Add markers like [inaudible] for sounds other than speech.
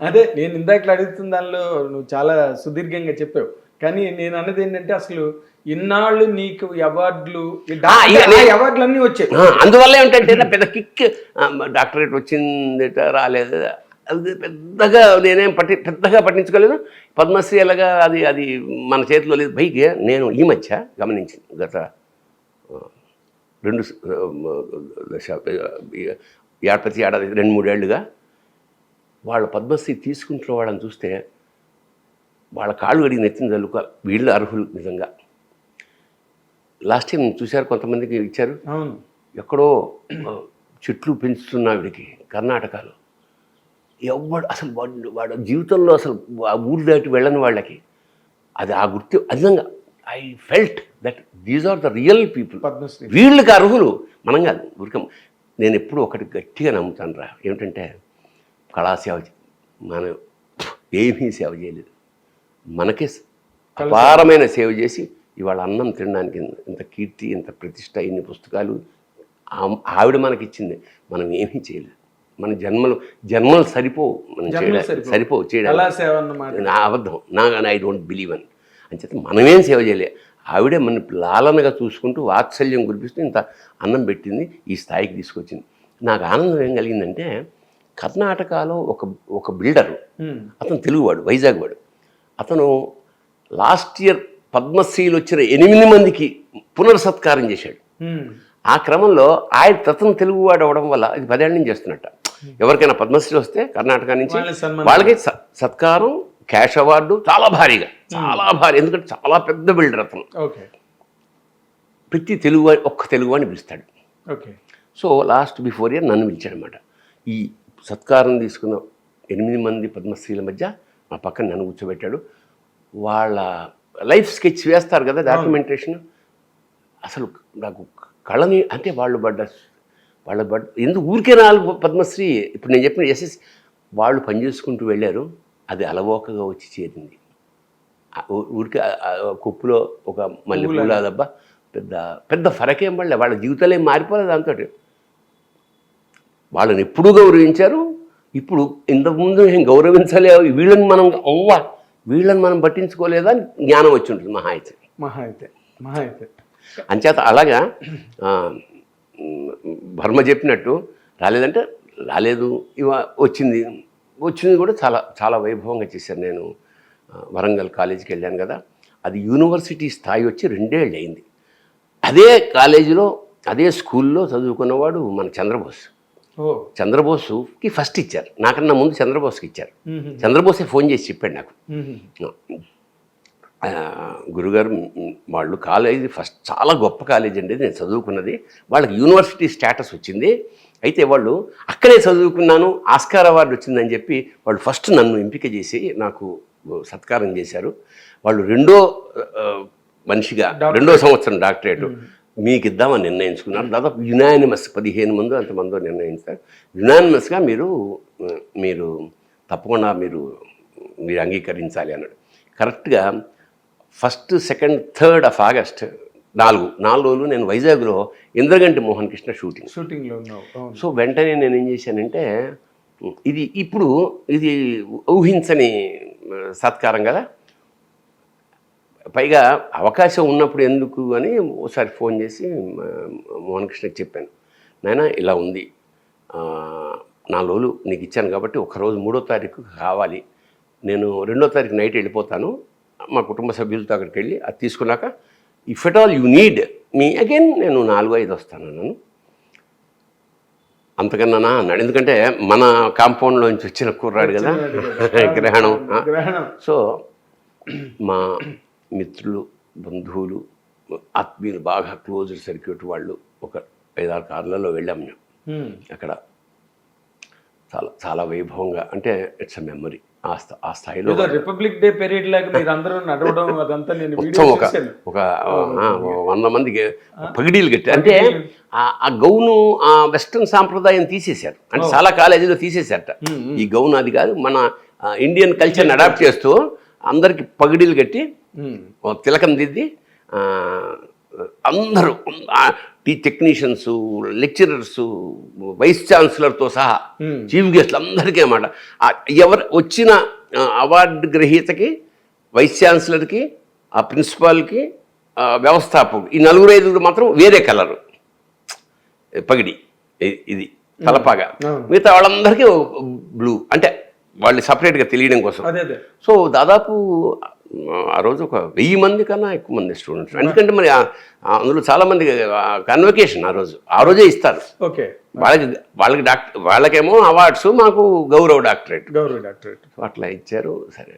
అదే నేను ఇందాక అడుగుతున్న దానిలో నువ్వు చాలా సుదీర్ఘంగా చెప్పావు. కానీ నేను అన్నది ఏంటంటే అసలు ఇన్నాళ్ళు నీకు అవార్డులు అవార్డులు అన్నీ వచ్చాయి. అందువల్ల ఏమిటంటే పెద్ద కిక్ డాక్టరేట్ వచ్చిందిట రాలేదు. అది పెద్దగా నేనేం పట్టి పెద్దగా పట్టించుకోలేదు. పద్మశ్రీ ఎలాగా అది అది మన చేతిలో లేదు. పైకి నేను ఈ మధ్య గమనించింది గత రెండు దశ- ఏడాది ప్రతి ఏడాది రెండు మూడేళ్ళుగా. వాళ్ళ పద్మశ్రీ తీసుకుంటున్న వాళ్ళని చూస్తే వాళ్ళ కాళ్ళు అడిగి నెత్తిన చల్లుకోవాలి వీళ్ళు అర్హులు నిజంగా. లాస్ట్ టైం చూశారు కొంతమందికి ఇచ్చారు. ఎక్కడో చెట్లు పెంచుతున్న ఆవిడికి కర్ణాటకలో. ఎవడు అసలు వాడు వాడు జీవితంలో అసలు ఆ ఊరు దాటి వెళ్ళని వాళ్ళకి అది ఆ గుర్తు నిజంగా I felt that these are the real people. Padmashri. వీళ్ళకి అర్హులు మనం కాదు ఊరికం నేను ఎప్పుడు ఒకటి గట్టిగా నమ్ముతాను రా ఏమిటంటే కళాసేవ మనం ఏమీ సేవ చేయలేదు. మనకే అపారమైన సేవ చేసి ఇవాళ అన్నం తినడానికి ఇంత- కీర్తి ఇంత ప్రతిష్ట ఇన్ని పుస్తకాలు ఆవిడ మనకిచ్చింది. మనం ఏమీ చేయలేదు. మన జన్మలు జన్మలు సరిపోవు మనం చేయడానికి. సరిపోవు. చేయడానికి. అన్నమాట. నా అబద్ధం. నా ఐ డోంట్ బిలీవ్ అని. అంచేత మనమేం సేవ చేయలే. ఆవిడే మన లాలనగా చూసుకుంటూ వాత్సల్యం కురిపిస్తూ ఇంత అన్నం పెట్టింది ఈ స్థాయికి తీసుకొచ్చింది. నాకు ఆనందం ఏం కలిగిందంటే కర్ణాటకలో ఒక ఒక బిల్డరు. అతను తెలుగువాడు వైజాగ్ వాడు అతను లాస్ట్ ఇయర్ పద్మశ్రీలు వచ్చిన ఎనిమిది మందికి పునర్సత్కారం చేశాడు. ఆ క్రమంలో ఆయన తతను తెలుగువాడు అవడం వల్ల ఇది పదేళ్ళ నుంచి చేస్తున్నట్ట. ఎవరికైనా పద్మశ్రీ వస్తే కర్ణాటక నుంచి వాళ్ళకి సత్కారం క్యాష్ అవార్డు చాలా భారీగా చాలా భారీ ఎందుకంటే చాలా పెద్ద బిల్డర్ అతను. ప్రతి తెలుగు ఒక్క తెలుగువాడిని పిలుస్తాడు. Okay. So last before year నన్ను పిలిచాడనమాట ఈ సత్కారం తీసుకున్న ఎనిమిది మంది పద్మశ్రీల మధ్య మా పక్కన నన్ను కూర్చోబెట్టాడు. వాళ్ళ లైఫ్ స్కెచ్ వేస్తారు కదా డాక్యుమెంటేషన్. అసలు నాకు కళని అంటే వాళ్ళు పడ్డ వాళ్ళ పడ్డ ఎందుకు ఊరికే నాలుగు పద్మశ్రీ ఇప్పుడు నేను చెప్పిన ఎస్ఎస్ వాళ్ళు పనిచేసుకుంటూ వెళ్ళారు. అది అలవోకగా వచ్చి చేరింది. ఊరికే కొప్పులో ఒక మల్లె పూల దెబ్బ పెద్ద పెద్ద ఫరకేం పడలే వాళ్ళ జీవితాలు ఏం మారిపోలేదు దాంతో వాళ్ళని ఎప్పుడూ గౌరవించారు. ఇప్పుడు ఇంతకుముందు ఏం గౌరవించలే వీళ్ళని మనం అవ్వ వీళ్ళని మనం పట్టించుకోలేదా అని జ్ఞానం వచ్చి ఉంటుంది మహా అయితే. మహా అయితే మహా అయితే. అంచేత అలాగా భర్మ చెప్పినట్టు రాలేదంటే రాలేదు ఇవ వచ్చింది. వచ్చింది కూడా చాలా చాలా వైభవంగా చేశాను నేను వరంగల్ కాలేజీకి వెళ్ళాను కదా అది యూనివర్సిటీ స్థాయి వచ్చి రెండేళ్ళు అయింది అదే కాలేజీలో అదే స్కూల్లో చదువుకున్నవాడు మన చంద్రబోస్. చంద్రబోసుకి ఫస్ట్ ఇచ్చారు. నాకన్నా ముందు చంద్రబోస్కి ఇచ్చారు. చంద్రబోసే ఫోన్ చేసి చెప్పాడు నాకు. గురుగారు వాళ్ళు కాలేజీ ఫస్ట్ చాలా గొప్ప కాలేజీ అండి. నేను చదువుకున్నది. వాళ్ళకి యూనివర్సిటీ స్టేటస్ వచ్చింది. అయితే వాళ్ళు అక్కడే చదువుకున్నాను ఆస్కార్ అవార్డు వచ్చిందని చెప్పి వాళ్ళు ఫస్ట్ నన్ను ఎంపిక చేసి నాకు సత్కారం చేశారు. వాళ్ళు రెండో మనిషిగా రెండో సంవత్సరం డాక్టరేట్. మీకు ఇద్దామని నిర్ణయించుకున్నారు. దాదాపు యునానిమస్ పదిహేను మంది అంతమందో నిర్ణయించారు. యునానిమస్గా మీరు మీరు తప్పకుండా మీరు మీరు అంగీకరించాలి అన్నాడు. కరెక్ట్గా first second third of August నాలుగు నాలుగు రోజులు నేను వైజాగ్లో ఇంద్రగంటి మోహన్ కృష్ణ షూటింగ్. షూటింగ్లో ఉన్నావు. అవును. సో వెంటనే నేను ఏం చేశానంటే ఇది ఇప్పుడు ఇది ఊహించని సత్కారం కదా? పైగా అవకాశం ఉన్నప్పుడు ఎందుకు అని ఒకసారి ఫోన్ చేసి మోహన్ కృష్ణకి చెప్పాను. నాయన ఇలా ఉంది. నాలుగు రోజులు నీకు ఇచ్చాను కాబట్టి ఒకరోజు మూడో తారీఖు కావాలి. నేను రెండో తారీఖు నైట్ వెళ్ళిపోతాను. మా కుటుంబ సభ్యులతో అక్కడికి వెళ్ళి అది తీసుకున్నాక if at all you need me again నేను నాలుగు ఐదు వస్తాను నన్ను అంతకన్నా అన్నాడు. ఎందుకంటే మన కాంపౌండ్లోంచి వచ్చిన కుర్రాడు కదా. గ్రహణం. సో మా మిత్రులు బంధువులు ఆత్మీయులు బాగా క్లోజ్డ్ సర్క్యూట్ వాళ్ళు ఒక ఐదారు కార్లలో వెళ్ళాం మేము. అక్కడ చాలా చాలా వైభవంగా అంటే ఇట్స్ అ మెమరీ ఆ స్థా ఆ స్థాయిలో రిపబ్లిక్ డే పీరియడ్ లాగా మీరు అందరూ నడవడం [laughs] అదంతా నేను ఒక ఒక వంద మందికి పగిడీలు కట్టి అంటే ఆ- గౌను ఆ వెస్ట్రన్ సాంప్రదాయం తీసేశారు. అంటే చాలా కాలేజీలో తీసేశారట. ఈ గౌన్ అది కాదు మన ఇండియన్ కల్చర్ని అడాప్ట్ చేస్తూ అందరికి పగిడీలు కట్టి తిలకం దిద్ది అందరూ టీ టెక్నీషియన్స్ లెక్చరర్స్ వైస్ ఛాన్సలర్తో సహా. చీఫ్ గెస్ట్లు అందరికీ అన్నమాట. ఎవరు వచ్చిన అవార్డు గ్రహీతకి వైస్ ఛాన్సలర్కి ఆ ప్రిన్సిపాల్కి ఆ, వ్యవస్థాపకు ఈ నలుగురు ఐదుగురు మాత్రం వేరే కలరు. పగిడి ఇది తలపాగా. మిగతా వాళ్ళందరికీ బ్లూ. అంటే వాళ్ళు సపరేట్గా తెలియడం కోసం. సో దాదాపు ఆ రోజు ఒక వెయ్యి మంది కన్నా ఎక్కువ మంది స్టూడెంట్స్ ఎందుకంటే మరి అందులో చాలా మంది కన్వకేషన్ ఆ రోజు. ఆ రోజే ఇస్తారు. ఓకే. వాళ్ళకి వాళ్ళకి డాక్టర్ వాళ్ళకేమో అవార్డ్స్ మాకు గౌరవ డాక్టరేట్ గౌరవ డాక్టరేట్ అట్లా ఇచ్చారు. సరే.